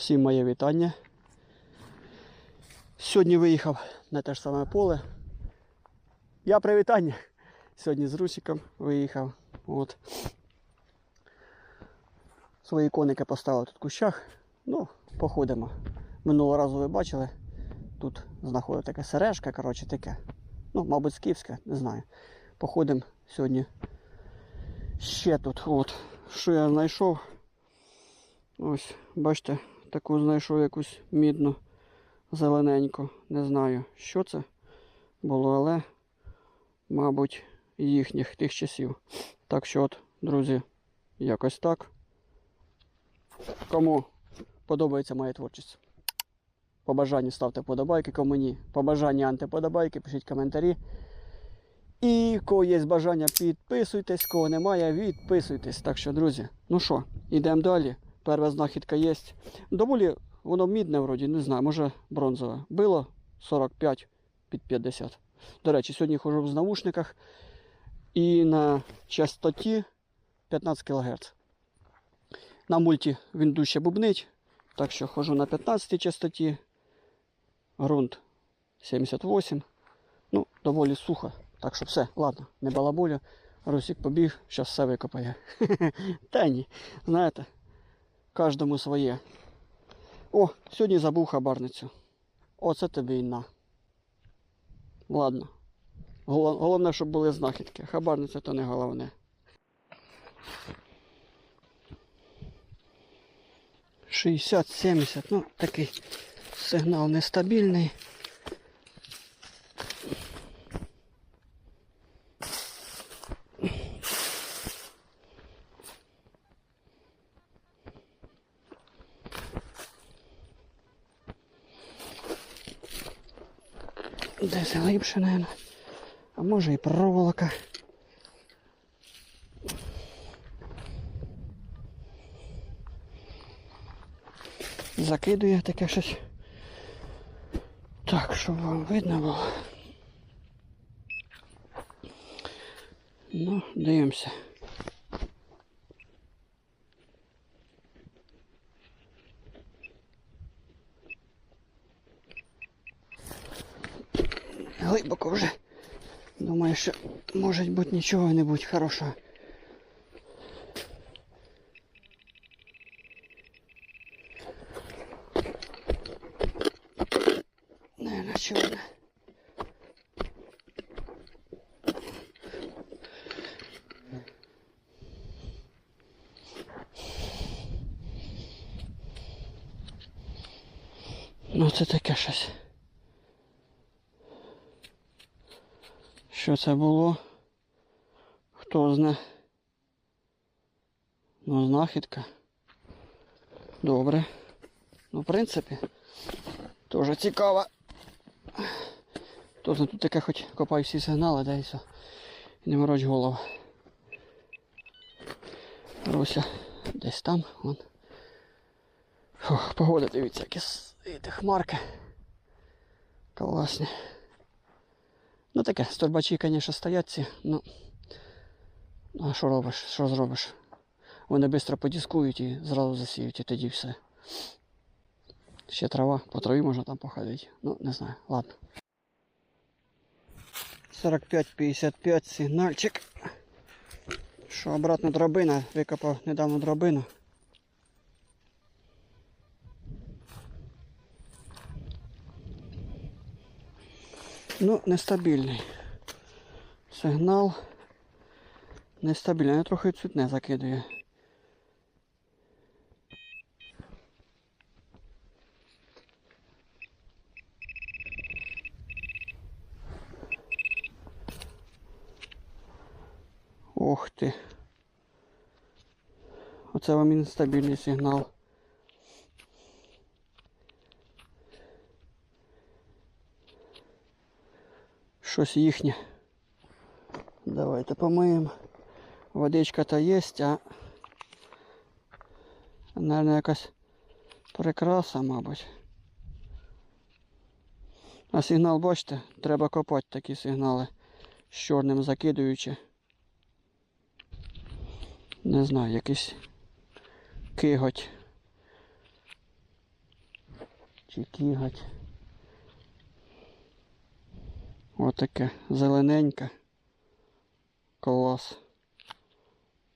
Всім моє вітання. Сьогодні виїхав на те ж саме поле. Я привітання. Сьогодні з Русиком виїхав. От. Свої коники поставив тут в кущах. Ну, походимо. Минулого разу ви бачили. Тут знаходить така сережка, коротше таке. Ну, мабуть, скіфська, не знаю. Походимо сьогодні ще тут. От. Що я знайшов? Ось, бачите, таку знайшов якусь мідну зелененьку. Не знаю, що це було, але, мабуть, їхніх тих часів. Так що от, друзі, якось так. Кому подобається моя творчість? По бажанню ставте подобайки, кому ні. По бажанню антиподобайки, пишіть коментарі. І кого є бажання, підписуйтесь, кого немає, відписуйтесь. Так що, друзі, ну що, йдемо далі. Перша знахідка є. Доволі воно мідне, вроді, не знаю, може бронзове. Було 45 під 50. До речі, сьогодні ходжу в наушниках і на частоті 15 кГц. На мульті він дужче бубнить, так що ходжу на 15 частоті. Грунт 78. Ну, доволі сухо. Так що все, ладно, не балаболю. Русик побіг, зараз все викопає. Та ні, знаєте, кожному своє. О, сьогодні забув хабарницю. Оце тобі і на. Ладно. Головне, щоб були знахідки. Хабарниця то не головне. Шістдесят, сімдесят, ну такий сигнал нестабільний. Десь глибше, наверное. А може і проволока. Закидує таке щось. Так, щоб вам видно було. Ну, дивимося. Глибоко вже. Думаю, що може бути нічого не будь хорошого. Наверное, чорне. Ну це таке щось. Що це було? Хто зна? Ну, знахідка. Добре. Ну, в принципі, теж цікаво. Тобто тут таке хоч копай всі сигнали, да і. Не мороч голову. Руся десь там, вон. Фух, погода, дивіться, які хмарки. Класні. Ну таке, стовбачі, звісно, стоять ці, ну. А що робиш? Що зробиш? Вони швидко подіскують і зразу засіють, і тоді все. Ще трава, по траві можна там походити. Ну, не знаю, ладно. 45-55 сигнальчик. Що обратно дробина, викопав недавно дробину. Ну, нестабільний. Сигнал нестабільний. Я трохи цвітне закидує. Ох ти. Оце вам нестабільний сигнал. Щось їхнє. Давайте помиємо. Водичка то є, а Наверное, якась прикраса, мабуть. А сигнал, бачите, треба копати такі сигнали з чорним закидуючи. Не знаю, якийсь киготь. чи кігать. Отаке зелененьке. Клас.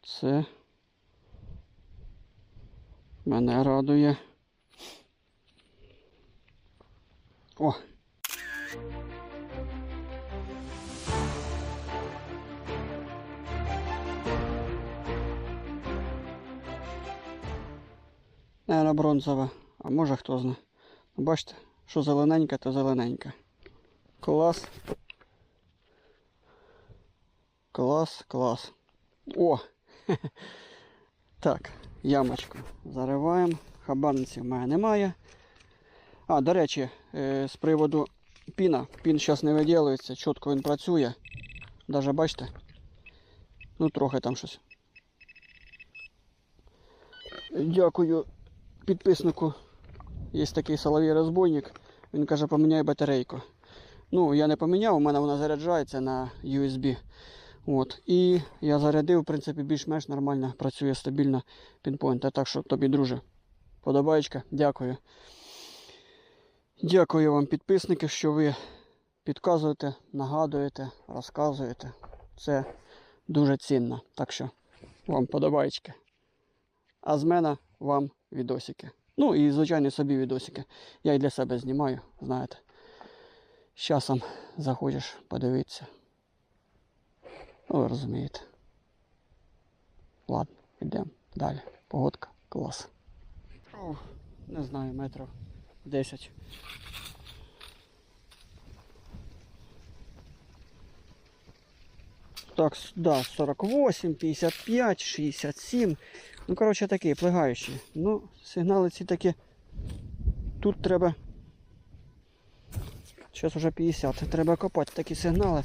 Це мене радує. О! Наверно, бронзове, а може хто знає. Бачите, що зелененьке, то зелененьке. Клас. Клас, клас. О! Так, ямочку зариваємо. Хабарниці в мене немає. А, до речі, е, з приводу піна. Пін зараз не виділюється, чітко він працює. Даже бачите? Ну, трохи там щось. Дякую підписнику. Є такий соловій розбойник. Він каже, поміняй батарейку. Ну, я не поміняв, у мене вона заряджається на USB. От. І я зарядив, в принципі, більш-менш нормально працює стабільно пінпойнт. Так що тобі, друже, подобаєчка, дякую. Дякую вам, підписники, що ви підказуєте, нагадуєте, розказуєте. Це дуже цінно. Так що вам подобаєчки. А з мене вам відосики. Ну і, звичайно, собі відосики. Я і для себе знімаю, знаєте. З часом захочеш подивитися. Ну, ви розумієте. Ладно, йдемо далі. Погодка клас. О, не знаю, метрів 10. Так, да, 48, 55, 67. Ну, коротше, такі плигаючі. Ну, сигнали ці такі. Тут треба. Зараз вже 50. Треба копати такі сигнали,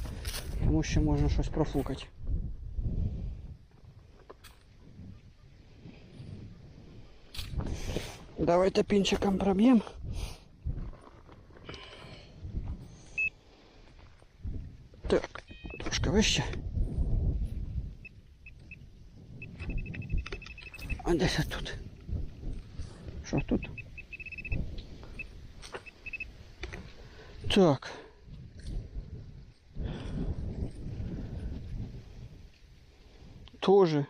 тому що можна щось профукати. Давайте пінчиком проб'ємо. Так, трошки вище. А десь тут. Що тут? Так. Тоже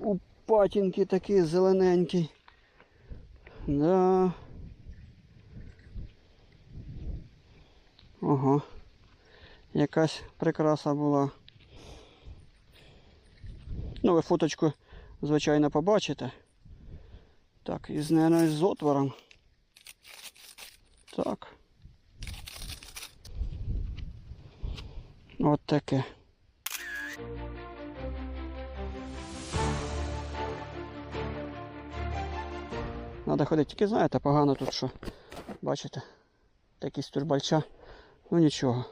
у патінки такий зелененький. Да. Ага. Якась прикраса була. Ну, ви фоточку, звичайно, побачите. Так, із, наверное, з отвором. Так. От таке. Надо ходити, тільки знаєте, погано тут що. Бачите? Такі стюрбальча. Ну нічого.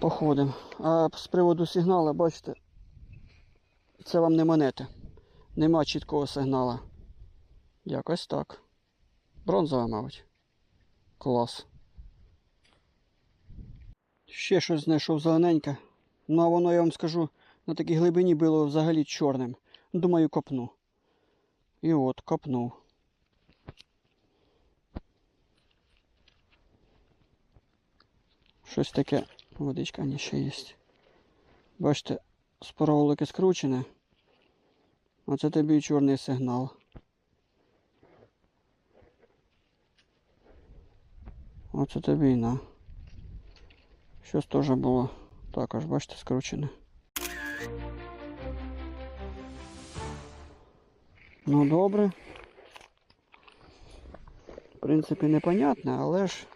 Походимо. А з приводу сигналу, бачите, це вам не монети. Нема чіткого сигнала. Якось так. Бронзова, мабуть. Клас. Ще щось знайшов зелененьке. Ну а воно, я вам скажу, на такій глибині було взагалі чорним. Думаю, копну. І от, копнув. Щось таке. Водичка не ще є. Бачите, з проволоки скручене. Оце тобі і чорний сигнал. Оце тобі і на. Щось теж було також, бачите, скручене. Ну добре. В принципі, непонятне, але ж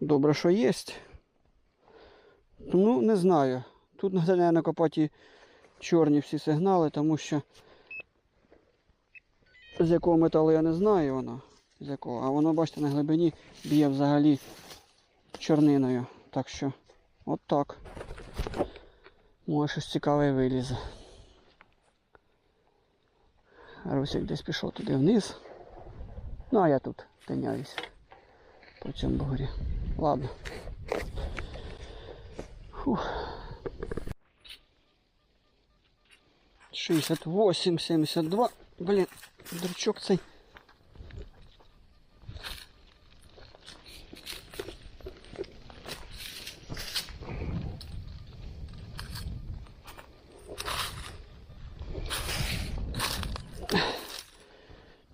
добре, що є. Ну, не знаю. Тут треба, мабуть, копати чорні всі сигнали, тому що з якого металу я не знаю воно. З якого. А воно, бачите, на глибині б'є взагалі чорниною. Так що, от так. Може щось цікаве вилізе. Русик десь пішов туди вниз. Ну а я тут тиняюсь по цьому бугорі. Ладно. Фух. 68, 72. Блін, дрючок цей.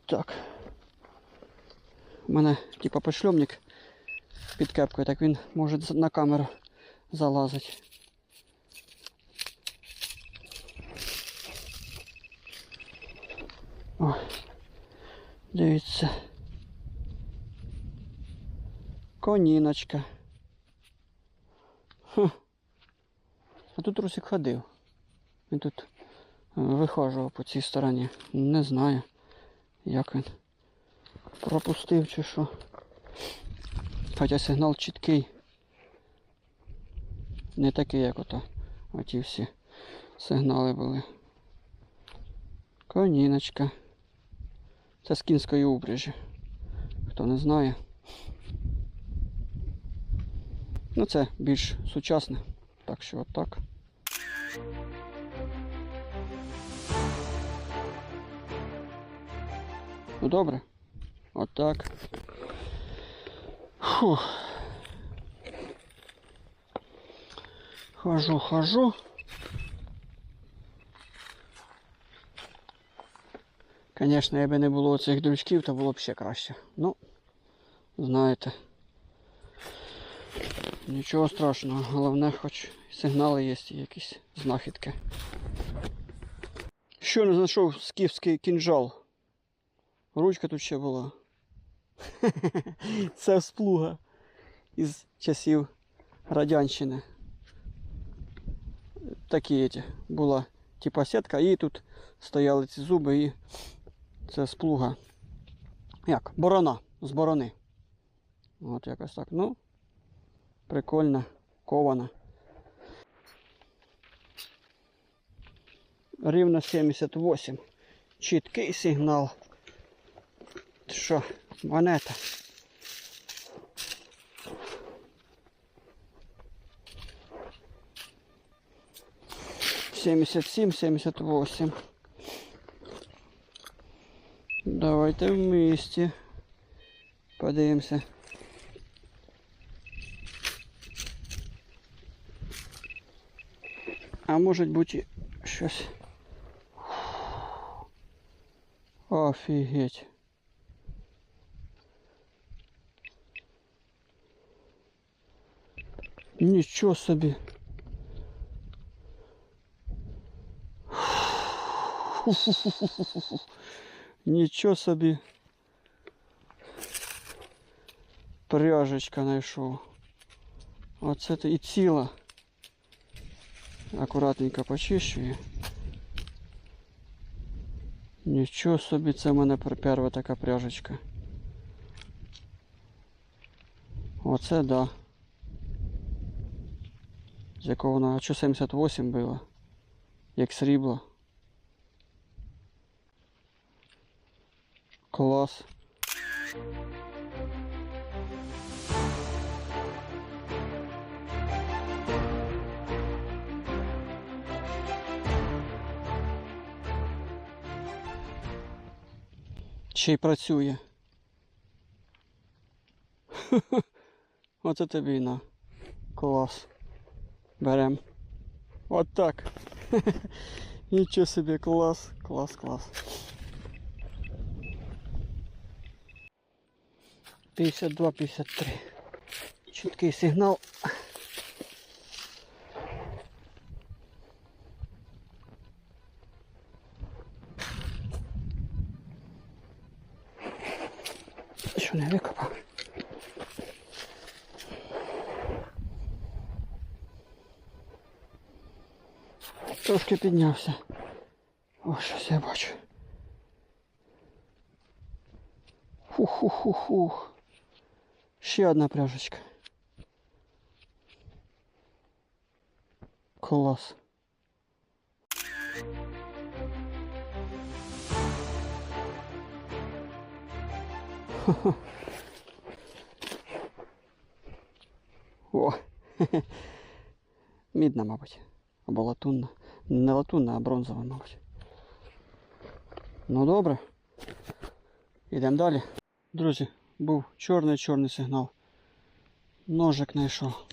Так. У мене типа пошльомник під кепкою, так він може на камеру залазить. О, дивіться. Коніночка. Хм. А тут Русик ходив. Він тут е, вихожував по цій стороні. Не знаю, як він. Пропустив чи що. Хоча сигнал чіткий. Не такий, як ото. Оті всі сигнали були. Коніночка. Це з кінської упряжі. Хто не знає. Ну це більш сучасне. Так що отак. Ну добре. Отак. Фух. Хожу, хожу. Звісно, якби не було цих дрючків, то було б ще краще. Ну, знаєте. Нічого страшного, головне, хоч сигнали є якісь знахідки. Що не знайшов скіфський кінжал. Ручка тут ще була. Це сплуга із часів Радянщини. Такі ті, була типа сітка, і тут стояли ці зуби і це сплуга. Як? Борона з борони. От якось так. Ну, прикольно, кована. Рівно 78. Чіткий сигнал. Що, монета? Семьдесят семь, семьдесят восемь. Давайте вместе подивимося. А може бути щось. Офігеть. Нічого собі. Нічого собі. Пряжечка знайшов. Оце то і ціла. Акуратненько почищую. Нічого собі, це в мене пер- перша така пряжечка. Оце да. З якого вона, а що 78 було? Як срібло. Клас. Ще й працює. Оце тобі на. Клас. Берем. От так. Нічого собі, клас, клас, клас. 52-53. Чіткий сигнал. Що не викопав? Трошки піднявся. О, щось я бачу. Фух-фух-фух-фух. Ще одна пряжечка. Клас. О, мідна, мабуть. Або латунна. Не латунна, а бронзова, мабуть. Ну добре. Йдемо далі. Друзі, був чорний-чорний сигнал. Ножик знайшов.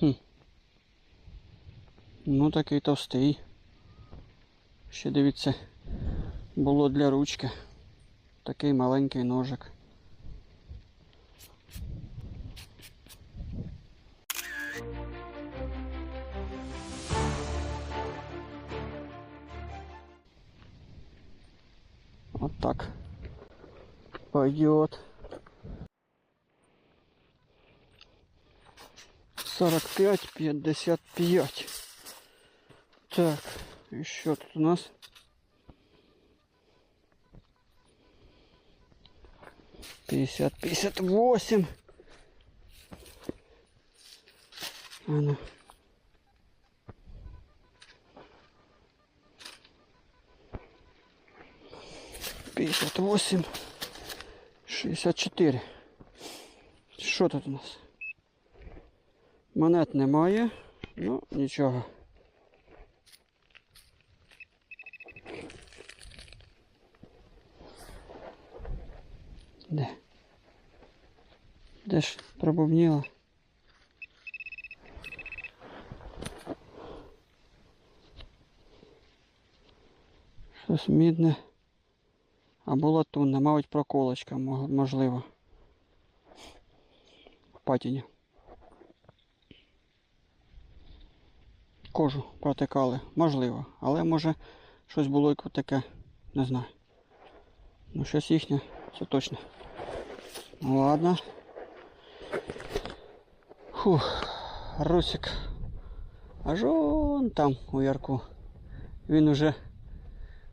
Хм. Ну такий товстий. Ще дивіться, було для ручки. Такий маленький ножик. Вот так. Пойдет. 45, 55. Так, еще тут у нас. Пятьдесят, пятьдесят восемь. А ну. Пятьдесят восемь. Шістдесят чотири. Що тут у нас? Монет немає, ну нічого. Де? Де ж пробубніло? Щось мідне. Або латунне, мабуть, проколочка, можливо. В патіні. Кожу протикали, можливо. Але може щось було таке, не знаю. Ну щось їхнє, це точно. Ну ладно. Фух, Русик. Аж он там у ярку. Він уже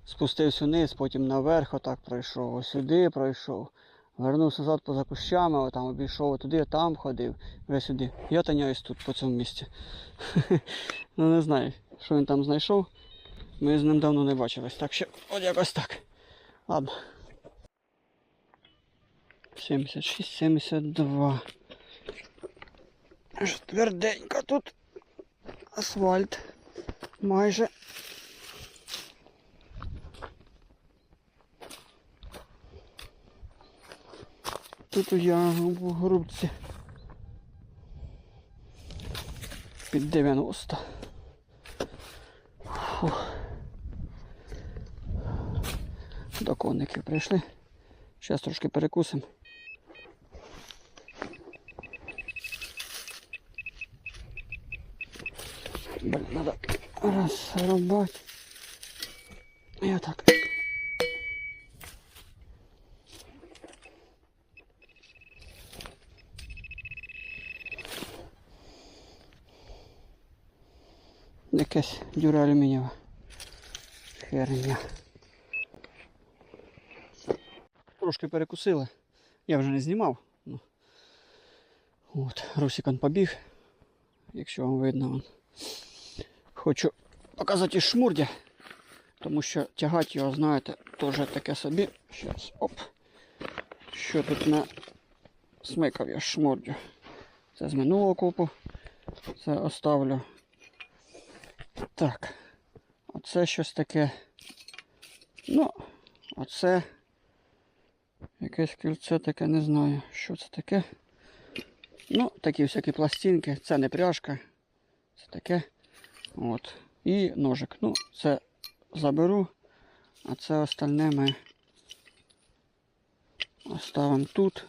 спустився вниз, потім наверх отак пройшов, ось сюди пройшов. Вернувся назад поза кущами, там обійшов туди, там ходив, вже сюди. Я таняюсь тут по цьому місці. ну не знаю, що він там знайшов. Ми з ним давно не бачились. Так що от якось так. Ладно. 76, 72. Тверденько тут асфальт. Майже. Тут я в грубці. Під 90. Фух. До конників прийшли. Зараз трошки перекусимо. Блин, надо разрубать. И вот так. Дюра алюмінієва. Херня. Трошки перекусили. Я вже не знімав. Ну. От, Русик он побіг. Якщо вам видно. Он. Хочу показати шмурдя. Тому що тягати його, знаєте, теж таке собі. Зараз, оп. Що тут на смикав я шмурдю. Це з минулого купу. Це оставлю. Так. Оце щось таке. Ну, оце якесь кільце таке, не знаю, що це таке. Ну, такі всякі пластинки. Це не пряжка. Це таке. От. І ножик. Ну, це заберу, а це остальне ми оставимо тут.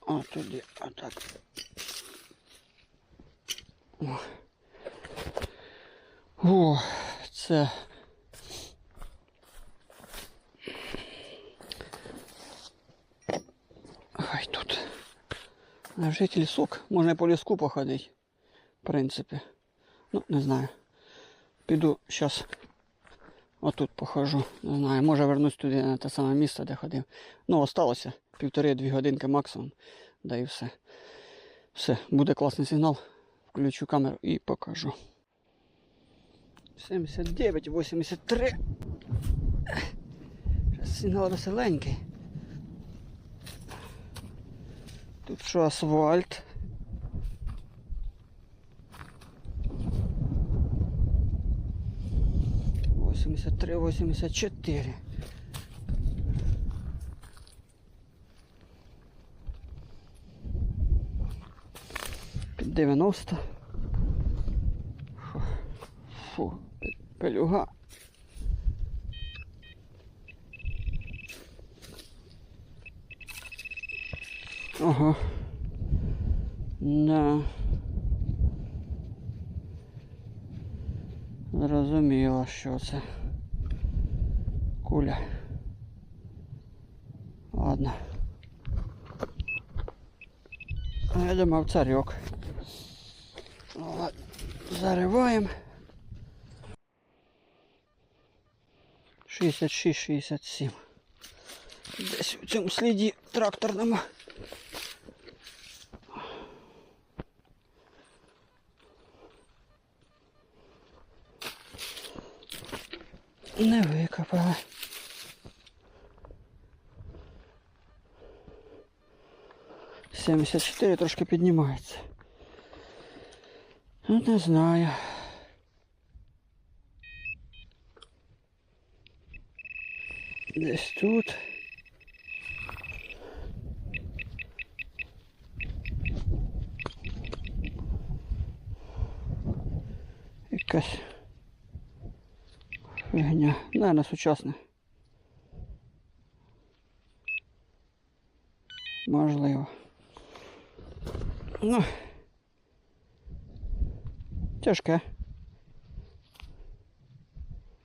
О, туди, отак. О. О, це. Ай тут. Лежить лісок. Можна по ліску походити. В принципі. Ну, не знаю. Піду зараз отут похожу. Не знаю, може вернусь туди на те саме місце, де ходив. Ну, осталося півтори-дві годинки максимум. Да і все. Все, буде класний сигнал. Включу камеру і покажу. 79, 83. Зараз сигнал веселенький. Тут що асфальт. 83, 84. Під 90. Фу, Фу, пе- пелюга. Ага. Да. Зрозуміло, що це. Куля. Ладно. Я думав царьок. Ладно. Зариваємо. 66-67. Десь у цьому сліді тракторному. Не викопали. Семьдесят чотири трошки піднімається. Ну, не знаю. Десь тут. Якась фігня. Наверное, сучасне. Можливо. Ну. Тяжке.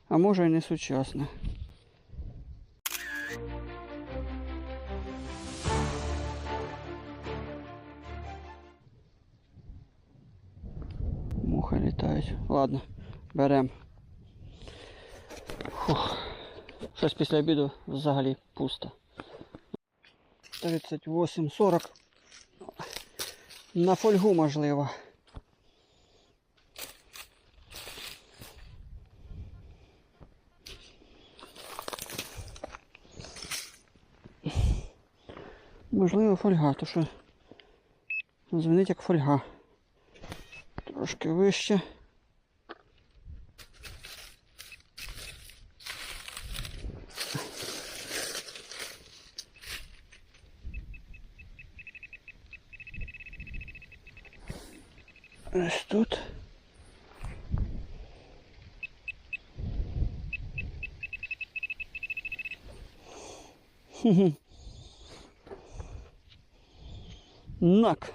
А може і не сучасне. Ладно, беремо. Щось після обіду взагалі пусто. 38-40. На фольгу можливо. Можливо фольга, то що дзвонить як фольга. Трошки вище. Ось тут. Хе-хе. Нак.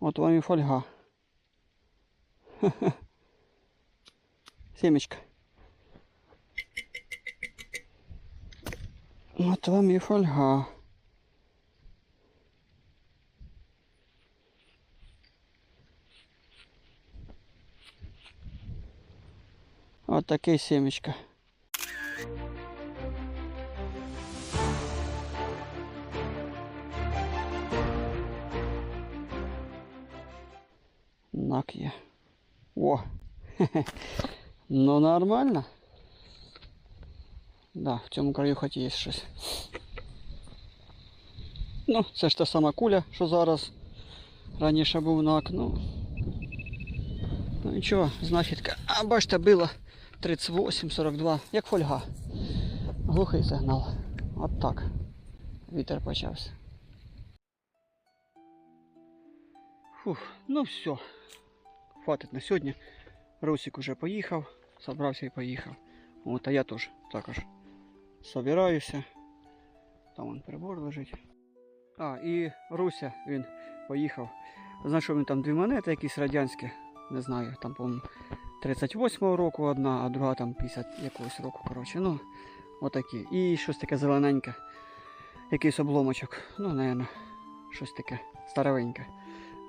От вам і фольга. Хе-хе. Семечка. От вам і фольга. От такий семечка. Нак є. О! Ну нормально. Да, в цьому краю хоч є щось. Ну, це ж та сама куля, що зараз. Раніше був нак, ну. Ну нічого, знахідка. А бачите, било 38-42, як фольга. Глухий сигнал. От так. Вітер почався. Фух, ну все. Хватить на сьогодні. Русик уже поїхав, собрався і поїхав. От, а я теж також собираюся. Там он прибор лежить. А, і Руся, він поїхав. Знайшов він там дві монети, якісь радянські. Не знаю, там, по-моєму, 38-го року одна, а друга там 50 якогось року. Коротше, ну, отакі. І щось таке зелененьке. Якийсь обломочок. Ну, напевно, щось таке старовеньке.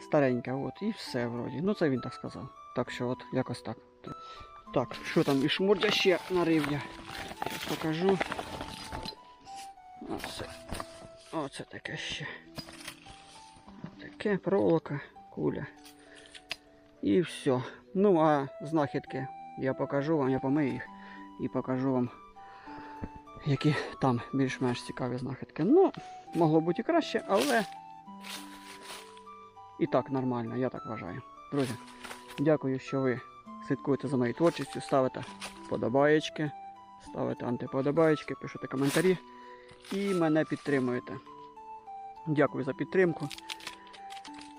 Стареньке, от, і все вроді. Ну це він так сказав. Так що от якось так. Так, що там і шмурдя ще нарив я. Покажу. Оце. Оце таке ще. Таке проволока, куля. І все. Ну, а знахідки я покажу вам, я помию їх і покажу вам, які там більш-менш цікаві знахідки. Ну, могло бути і краще, але і так нормально, я так вважаю. Друзі, дякую, що ви слідкуєте за моєю творчістю, ставите подобаєчки, ставите антиподобаєчки, пишете коментарі і мене підтримуєте. Дякую за підтримку.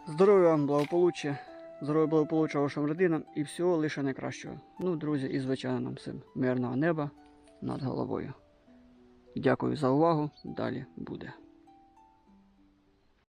Здоров'я вам, благополуччя, здоров'я благополуччя вашим родинам і всього лише найкращого. Ну, друзі, і звичайно нам всім мирного неба над головою. Дякую за увагу. Далі буде.